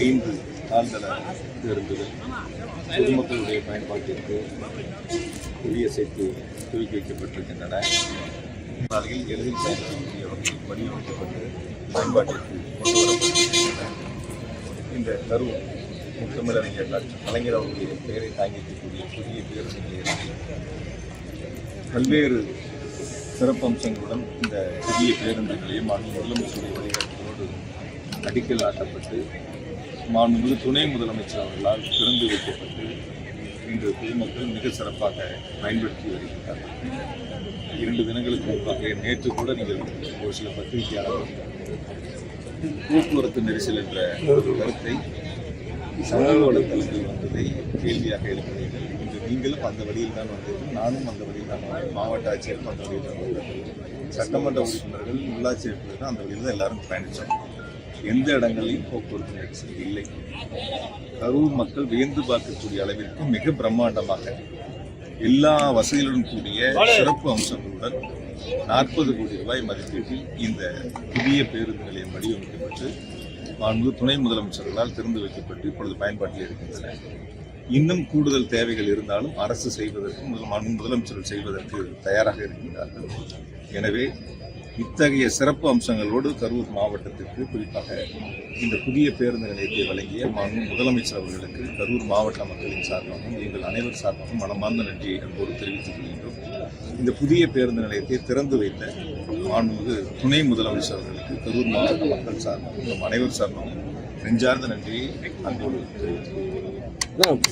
ஐந்து தாழ்தள பேருந்துகள் பொதுமக்களுடைய பயன்பாட்டிற்கு புதிய சேர்த்து துவக்கி வைக்கப்பட்டிருக்கின்றன. சாலையில் எளிதில் பயணிக்கக்கூடிய வகையில் வடிவமைக்கப்பட்டு பயன்பாட்டிற்கு கொண்டு வரப்பட்டிருக்கின்றன இந்த தருவம் முத்தமிழறிஞர் டாக்டர் கலைஞர் அவர்களுடைய பெயரை தாங்கிக்கக்கூடிய புதிய பேருந்து நிலையத்தில் பல்வேறு சிறப்பம்சங்களுடன் இந்த புதிய பேருந்து நிலையம் மாண்பு முதலமைச்சருடைய வழிகாட்டு அடிக்கல் நாட்டப்பட்டு மாண்புமிகு துணை முதலமைச்சர் அவர்களால் திறந்து வைக்கப்பட்டு இன்று பொதுமக்கள் மிக சிறப்பாக பயன்படுத்தி வருகின்றார்கள் இரண்டு தினங்களுக்கு முன்பாக நேற்று கூட நீங்கள் ஒரு சில பத்திரிகையாளர்கள் போக்குவரத்து நெரிசல் என்ற ஒரு கருத்தை சமூக வலைத்தளத்தில் வந்ததை கேள்வியாக எழுப்பினீர்கள். இன்று நீங்களும் அந்த வழியில் தான் வந்தீர்கள் நானும் அந்த வழியில் தான் வந்தேன் மாவட்ட ஆட்சியரும் அந்த வழியில் தான் வந்தார்கள் சட்டமன்ற உறுப்பினர்கள் உள்ளாட்சி உறுப்பினர்கள் அந்த வழியில் தான் எல்லாரும் பயணித்தோம் எந்த இடங்களிலும் போக்குவரத்து நெரிசல் இல்லை. கரூர் மக்கள் வியந்து பார்க்கக்கூடிய அளவிற்கு மிக பிரம்மாண்டமாக எல்லா வசதிகளுடன் கூடிய சிறப்பு அம்சங்களுடன் நாற்பது கோடி ரூபாய் மதிப்பீட்டில் இந்த புதிய பேருந்து நிலையம் வடிவமைக்கப்பட்டு மாண்பு துணை முதலமைச்சர்களால் திறந்து வைக்கப்பட்டு இப்பொழுது பயன்பாட்டில் இருக்கின்றன. இன்னும் கூடுதல் தேவைகள் இருந்தாலும் அரசு செய்வதற்கு முதல் மாண்பு முதலமைச்சர்கள் செய்வதற்கு தயாராக இருக்கின்றார்கள். எனவே இத்தகைய சிறப்பு அம்சங்களோடு கரூர் மாவட்டத்திற்கு குறிப்பாக இந்த புதிய பேருந்து நிலையத்தை வழங்கிய மாண்பு முதலமைச்சர் அவர்களுக்கு கரூர் மாவட்ட மக்களின் சார்பாகவும் எங்கள் அனைவர் சார்பாகவும் மனமார்ந்த நன்றியை அன்போடு தெரிவித்துக் கொள்கின்றோம். இந்த புதிய பேருந்து நிலையத்தை திறந்து வைத்த மாண்புமிகு துணை முதலமைச்சர் அவர்களுக்கு கரூர் மாவட்ட மக்கள் சார்பாகவும் நம் அனைவர் சார்பாகவும் நெஞ்சார்ந்த நன்றியை அன்போடு தெரிவித்துக் கொள்கிறோம்.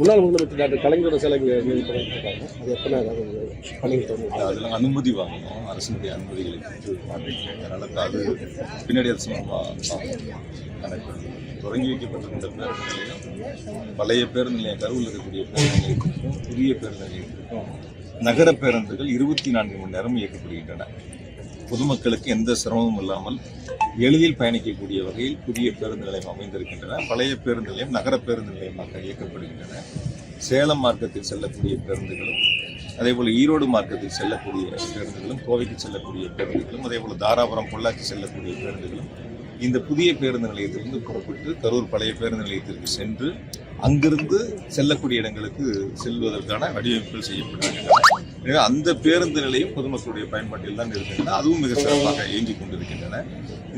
முன்னாள் முதலமைச்சர் டாக்டர் கலைஞரோட சிலை இங்கே பண்ணிருக்காங்க அது எப்போ அதாவது பண்ணிட்டு அதெல்லாம் அனுமதி வாங்கணும். அரசினுடைய அனுமதிகளை அதனால் அதனால அது பின்னாடி அரசு கணக்கு தொடங்கி வைக்கப்பட்டிருந்த பேருந்து நிலையம் பழைய பேருந்து நிலையம் கருவில் இருக்கக்கூடிய பேருந்து நிலையத்திற்கும் புதிய பேருந்து நிலையத்திற்கும் நகர பேருந்துகள் இருபத்தி நான்கு மணி நேரம் இயக்கப்படுகின்றன. பொதுமக்களுக்கு எந்த சிரமமும் இல்லாமல் எளிதில் பயணிக்கக்கூடிய வகையில் புதிய பேருந்து நிலையம் அமைந்திருக்கின்றன. பழைய பேருந்து நிலையம் நகர பேருந்து நிலையமாக இயக்கப்படுகின்றன. சேலம் மார்க்கத்தில் செல்லக்கூடிய பேருந்துகளும் அதேபோல் ஈரோடு மார்க்கத்தில் செல்லக்கூடிய பேருந்துகளும் கோவைக்கு செல்லக்கூடிய பேருந்துகளும் அதேபோல் தாராபுரம் பொள்ளாச்சி செல்லக்கூடிய பேருந்துகளும் இந்த புதிய பேருந்து நிலையத்திலிருந்து புறப்பட்டு கரூர் பழைய பேருந்து நிலையத்திற்கு சென்று அங்கிருந்து செல்லக்கூடிய இடங்களுக்கு செல்வதற்கான வடிவமைப்புகள் செய்யப்பட்டிருக்கின்றன. எனவே அந்த பேருந்து நிலையம் பொதுமக்களுடைய பயன்பாட்டில் தான் இருக்கின்றன அதுவும் மிக சிறப்பாக இயங்கிக் கொண்டிருக்கின்றன.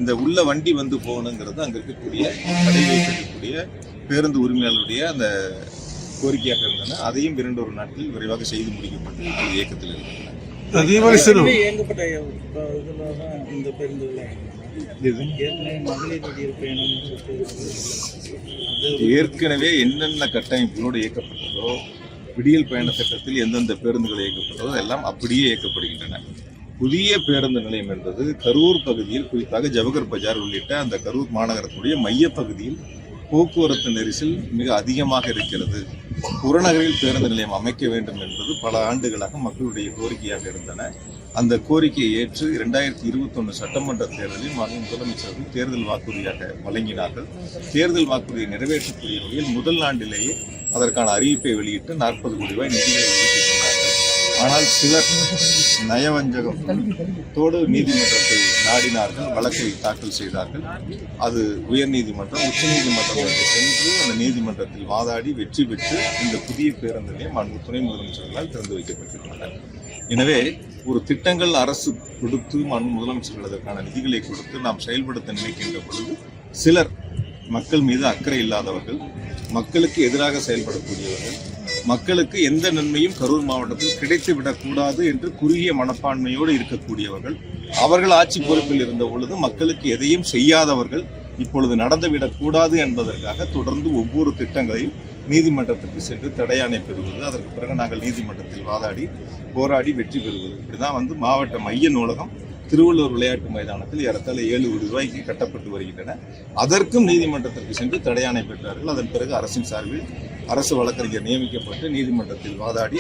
இந்த உள்ள வண்டி வந்து போகணுங்கிறது அங்க இருக்கக்கூடிய கடை வைக்கக்கூடிய பேருந்து உரிமையாளருடைய அந்த கோரிக்கையாக இருந்தன. அதையும் இரண்டு ஒரு நாட்களில் விரைவாக செய்து முடிக்கப்பட்டு இப்போது இயக்கத்தில் இருக்கின்றன. இந்த ஏற்கனவே என்னென்ன கட்டமைப்புகளோடு இயக்கப்பட்டதோ விடியல் பயண திட்டத்தில் எந்தெந்த பேருந்துகள் இயக்கப்பட்டதோ எல்லாம் அப்படியே இயக்கப்படுகின்றன. புதிய பேருந்து நிலையம் என்பது கரூர் பகுதியில் குறிப்பாக ஜவஹர் பஜார் உள்ளிட்ட அந்த கரூர் மாநகரத்துடைய மையப்பகுதியில் போக்குவரத்து நெரிசல் மிக அதிகமாக இருக்கிறது. புறநகரில் பேருந்து நிலையம் அமைக்க வேண்டும் என்பது பல ஆண்டுகளாக மக்களுடைய கோரிக்கையாக இருந்தன. அந்த கோரிக்கையை ஏற்று இரண்டாயிரத்தி இருபத்தொன்று சட்டமன்ற தேர்தலில் மாநில முதலமைச்சர்கள் தேர்தல் வாக்குறுதியாக வழங்கினார்கள். தேர்தல் வாக்குறுதியை நிறைவேற்றக்கூடிய வகையில் முதல் ஆண்டிலேயே அதற்கான அறிவிப்பை வெளியிட்டு நாற்பது கோடி ரூபாய் நிதிகளை ஒதுக்கி ஆனால் சிலர் நயவஞ்சகம் தோடு நீதிமன்றத்தை நாடினார்கள் வழக்கை தாக்கல் செய்தார்கள். அது உயர்நீதிமன்றம் உச்சநீதிமன்றம் சென்று அந்த நீதிமன்றத்தில் வாதாடி வெற்றி பெற்று இந்த புதிய பேருந்து நிலையம் துணை முதலமைச்சர்களால் திறந்து வைக்கப்பட்டிருக்கின்றன எனவே ஒரு திட்டங்கள் அரசு கொடுத்து மண் முதலமைச்சர்கள் அதற்கான நிதிகளை கொடுத்து நாம் செயல்படுத்த நினைக்கின்ற பொழுது சிலர் மக்கள் மீது அக்கறை இல்லாதவர்கள் மக்களுக்கு எதிராக செயல்படக்கூடியவர்கள் மக்களுக்கு எந்த நன்மையும் கரூர் மாவட்டத்தில் கிடைத்து விடக்கூடாது என்று குறுகிய மனப்பான்மையோடு இருக்கக்கூடியவர்கள் அவர்கள் ஆட்சி பொறுப்பில் இருந்த பொழுது மக்களுக்கு எதையும் செய்யாதவர்கள் இப்பொழுது நடந்துவிடக்கூடாது என்பதற்காக தொடர்ந்து ஒவ்வொரு திட்டங்களையும் நீதிமன்றத்திற்கு சென்று தடையாணை பெறுவது அதற்கு பிறகு நாங்கள் நீதிமன்றத்தில் வாதாடி போராடி வெற்றி பெறுவது. இப்படிதான் வந்து மாவட்ட மைய நூலகம் திருவள்ளூர் விளையாட்டு மைதானத்தில் ஏறத்தாழ ஏழு கோடி ரூபாய்க்கு கட்டப்பட்டு வருகின்றன. அதற்கும் நீதிமன்றத்திற்கு சென்று தடையாணை பெற்றார்கள். அதன் பிறகு அரசின் சார்பில் அரசு வழக்கறிஞர் நியமிக்கப்பட்டு நீதிமன்றத்தில் வாதாடி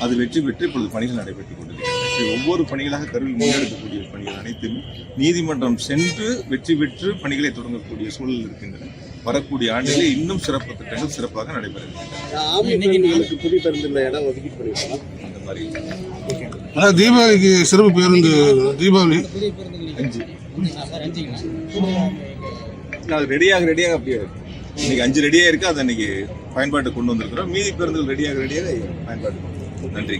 அது வெற்றி பெற்று இப்பொழுது பணிகள் நடைபெற்றுக் கொண்டிருக்கின்றன இப்படி ஒவ்வொரு பணிகளாக கருவில் முன்னெடுக்கக்கூடிய பணிகள் அனைத்தும் நீதிமன்றம் சென்று வெற்றி பெற்று பணிகளை தொடங்கக்கூடிய சூழல் இருக்கின்றன. வரக்கூடிய ஆண்டிலே இன்னும் சிறப்பு திட்டங்கள் சிறப்பாக நடைபெற இருக்கின்றன ஆம்பளை பேருந்துகளுக்கு புதிய பேருந்துல இடம் ஒதுக்கீடு பண்ணிருக்காங்க அந்த மாதிரி அதாவது தீபாவளிக்கு சிறப்பு பேருந்து தீபாவளி. அஞ்சு. அது ரெடியாக ரெடியாக அப்படியே. இன்னைக்கு அஞ்சு ரெடியாக இருக்குது அதை இன்னைக்கு பயன்பாட்டை கொண்டு வந்திருக்கிறோம். மீதி பேருந்துகள் ரெடியாக ரெடியாக பயன்பாட்டு நன்றி.